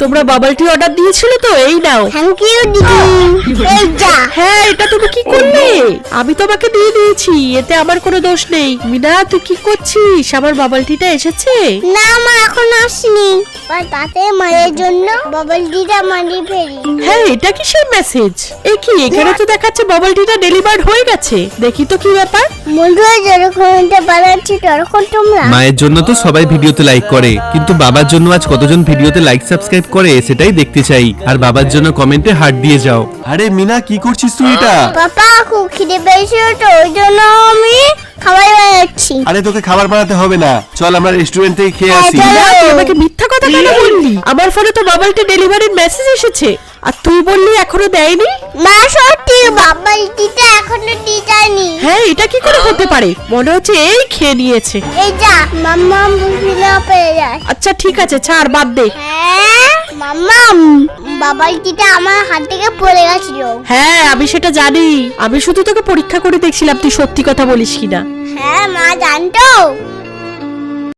তোমরা bubble tea order দিয়েছিলে তো? এই নাও। থ্যাংক ইউ দিদি। এই যা। হ্যাঁ এটা তুমি কি করলে? আমি তোমাকে দিয়ে দিয়েছি এতে আমার কোনো দোষ নেই। মিনা তুই কি করছিস? আমার বাবল টিটা এসেছে? না মা এখন আসনি। আর তাতে মায়ের জন্য বাবল দিদা মানি ফেরি হ্যাঁ এটা কি কিসের মেসেজ এ কি এখানে তো দেখাচ্ছে বাবল টিটা ডেলিভার্ড হয়ে গেছে। দেখি তো কি ব্যাপার। বন্ধুরা তখন তোমরা। মায়ের জন্য তো সবাই ভিডিওতে লাইক করে কিন্তু বাবার জন্য আজ কতজন ভিডিওতে লাইক সাবস্ক্রাইব করে সেটাই দেখতে চাই। আর বাবার জন্য কমেন্টে হার্ট দিয়ে যাও। আরে মিনা কি করছিস তুই এটা? পাপা খুব খিদে পেয়েছিল তো ওই জন্য আমি খাবার বানাচ্ছি। আরে তোকে খাবার বানাতে হবে না। চল আমরা রেস্টুরেন্ট থেকে খেয়ে আসি। চলো। তুই আমাকে মিথ্যা কথা কেন বললি? আমার ফোনে তো বাবল টি ডেলিভারির মেসেজ এসেছে। আর তুই বললি এখনও দেয়নি? মা সত্যি এটা কি করে হতে পারে? মনে হচ্ছে এই খেয়ে নিয়েছে। এই যা মাম্মা বুঝি না পেয়ে যায়। আচ্ছা ঠিক আছে ছাড় বাদ দে। হ্যাঁ মাম্মা বাবল দিদা আমার হাত থেকে পড়ে গেছিল। হ্যাঁ আমি সেটা জানি। আমি শুধু তোকে পরীক্ষা করে দেখছিলাম তুই সত্যি কথা বলিস কিনা। হ্যাঁ মা জানতো।